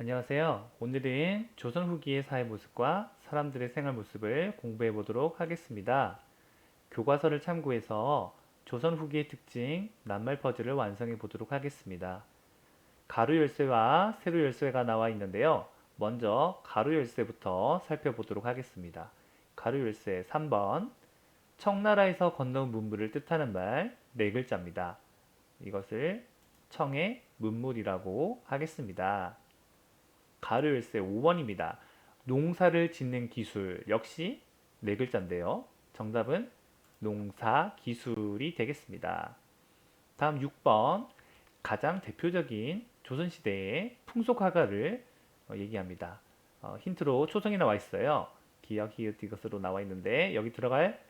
안녕하세요. 오늘은 조선 후기의 사회 모습과 사람들의 생활 모습을 공부해 보도록 하겠습니다. 교과서를 참고해서 조선 후기의 특징, 낱말 퍼즐을 완성해 보도록 하겠습니다. 가로 열쇠와 세로 열쇠가 나와 있는데요. 먼저 가로 열쇠부터 살펴보도록 하겠습니다. 가로 열쇠 3번. 청나라에서 건너온 문물을 뜻하는 말 네 글자입니다. 이것을 청의 문물이라고 하겠습니다. 열쇠 5번입니다. 농사를 짓는 기술 역시 네 글자인데요. 정답은 농사 기술이 되겠습니다. 다음 6번 가장 대표적인 조선시대의 풍속 화가를 어, 얘기합니다. 어, 힌트로 초성이 나와 있어요. 기역, 히읗, 이것으로 나와 있는데 여기 들어갈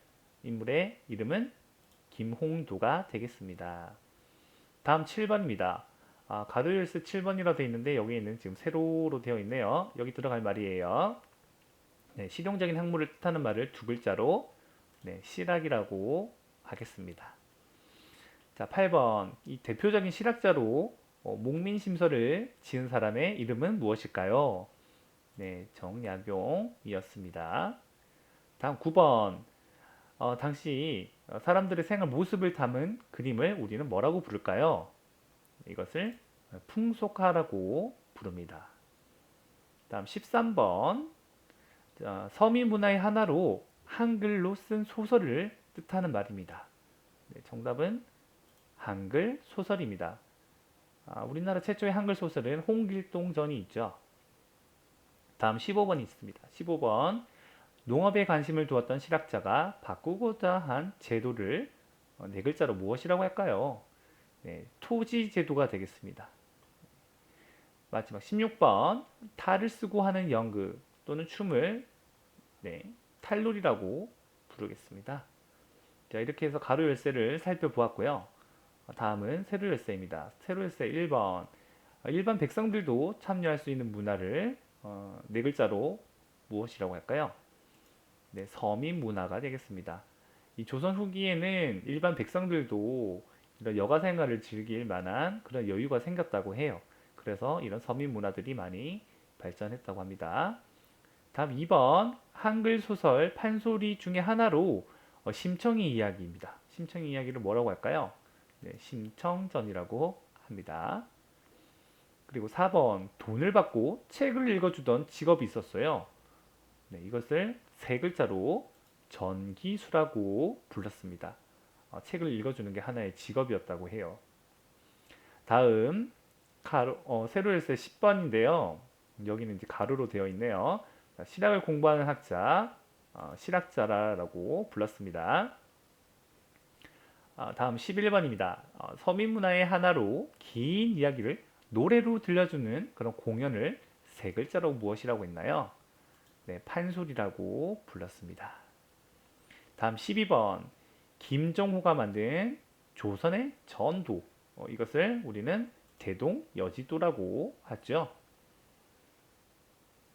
인물의 이름은 김홍도가 되겠습니다. 다음 7번입니다. 아, 열쇠 7번이라 되어 있는데 여기에는 지금 세로로 되어 있네요. 여기 들어갈 말이에요. 네, 실용적인 학문을 뜻하는 말을 두 글자로 네, 실학이라고 하겠습니다. 자, 8번. 이 대표적인 실학자로 어, 목민심서를 지은 사람의 이름은 무엇일까요? 네, 정약용이었습니다. 다음 9번. 어, 당시 어, 사람들의 생활 모습을 담은 그림을 우리는 뭐라고 부를까요? 이것을 풍속화라고 부릅니다. 다음 13번. 자, 서민 문화의 하나로 한글로 쓴 소설을 뜻하는 말입니다. 네, 정답은 한글 소설입니다. 아, 우리나라 최초의 한글 소설은 홍길동전이 있죠. 다음 15번이 있습니다. 15번. 농업에 관심을 두었던 실학자가 바꾸고자 한 제도를 어, 네 글자로 무엇이라고 할까요? 네, 토지 제도가 되겠습니다. 마지막 16번. 탈을 쓰고 하는 연극 또는 춤을 네, 탈놀이라고 부르겠습니다. 자, 이렇게 해서 가로 열쇠를 살펴보았고요. 다음은 세로 열쇠입니다. 세로 열쇠 1번. 일반 백성들도 참여할 수 있는 문화를 어, 네 글자로 무엇이라고 할까요? 네, 서민 문화가 되겠습니다. 이 조선 후기에는 일반 백성들도 이런 여가 생활을 즐길 만한 그런 여유가 생겼다고 해요. 그래서 이런 서민 문화들이 많이 발전했다고 합니다. 다음 2번 한글 소설 판소리 중에 하나로 어, 심청이 이야기입니다. 심청이 이야기를 뭐라고 할까요? 네, 심청전이라고 합니다. 그리고 4번 돈을 받고 책을 읽어주던 직업이 있었어요. 네, 이것을 세 글자로 전기수라고 불렀습니다. 어, 책을 읽어주는 게 하나의 직업이었다고 해요. 다음 가로, 어, 세로 열쇠 10번인데요. 여기는 이제 가로로 되어 있네요. 자, 실학을 공부하는 학자, 어, 실학자라고 불렀습니다. 어, 다음 11번입니다. 어, 서민 문화의 하나로 긴 이야기를 노래로 들려주는 그런 공연을 세 글자로 무엇이라고 했나요? 네, 판소리라고 불렀습니다. 다음 12번. 김정호가 만든 조선의 전도. 어, 이것을 우리는 대동여지도라고 하죠.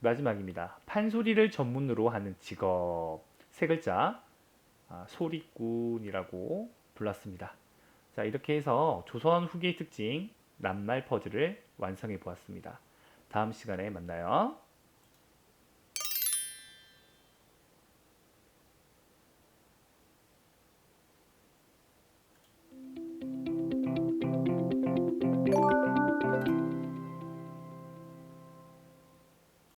마지막입니다. 판소리를 전문으로 하는 직업. 세 글자. 아, 소리꾼이라고 불렀습니다. 자, 이렇게 해서 조선 후기의 특징, 낱말 퍼즐을 완성해 보았습니다. 다음 시간에 만나요.